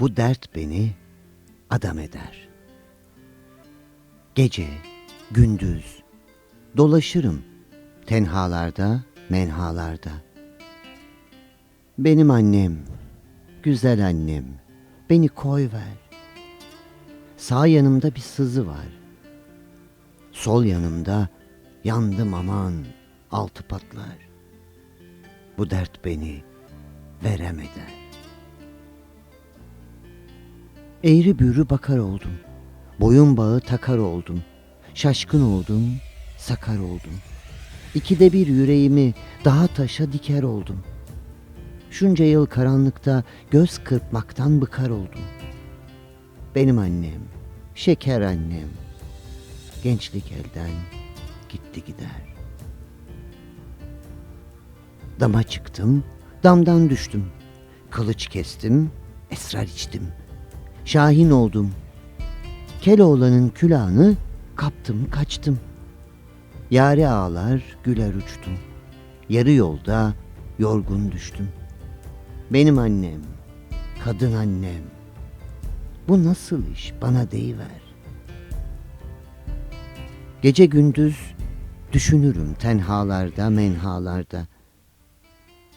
Bu dert beni adam eder. Gece, gündüz dolaşırım tenhalarda, menhalarda. Benim annem, güzel annem, beni koy ver. Sağ yanımda bir sızı var. Sol yanımda yandım aman altı patlar. Bu dert beni verem eder. Eğri büğrü bakar oldum. Boyun bağı takar oldum. Şaşkın oldum, sakar oldum. İkide bir yüreğimi daha taşa diker oldum. Şunca yıl karanlıkta göz kırpmaktan bıkar oldum. Benim annem, şeker annem. Gençlik elden gitti gider. Dama çıktım, damdan düştüm. Kılıç kestim, esrar içtim. Şahin oldum. Keloğlanın külahını kaptım kaçtım. Yare ağlar güler uçtum. Yarı yolda yorgun düştüm. Benim annem, kadın annem. Bu nasıl iş bana deyiver. Gece gündüz düşünürüm tenhalarda menhalarda.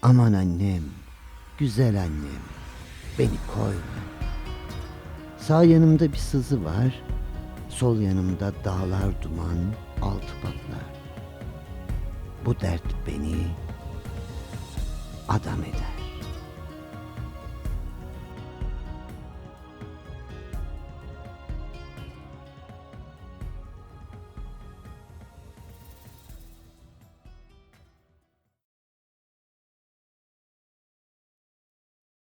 Aman annem, güzel annem, beni koyma. Sağ yanımda bir sızı var, sol yanımda dağlar duman, altı patlar. Bu dert beni adam eder.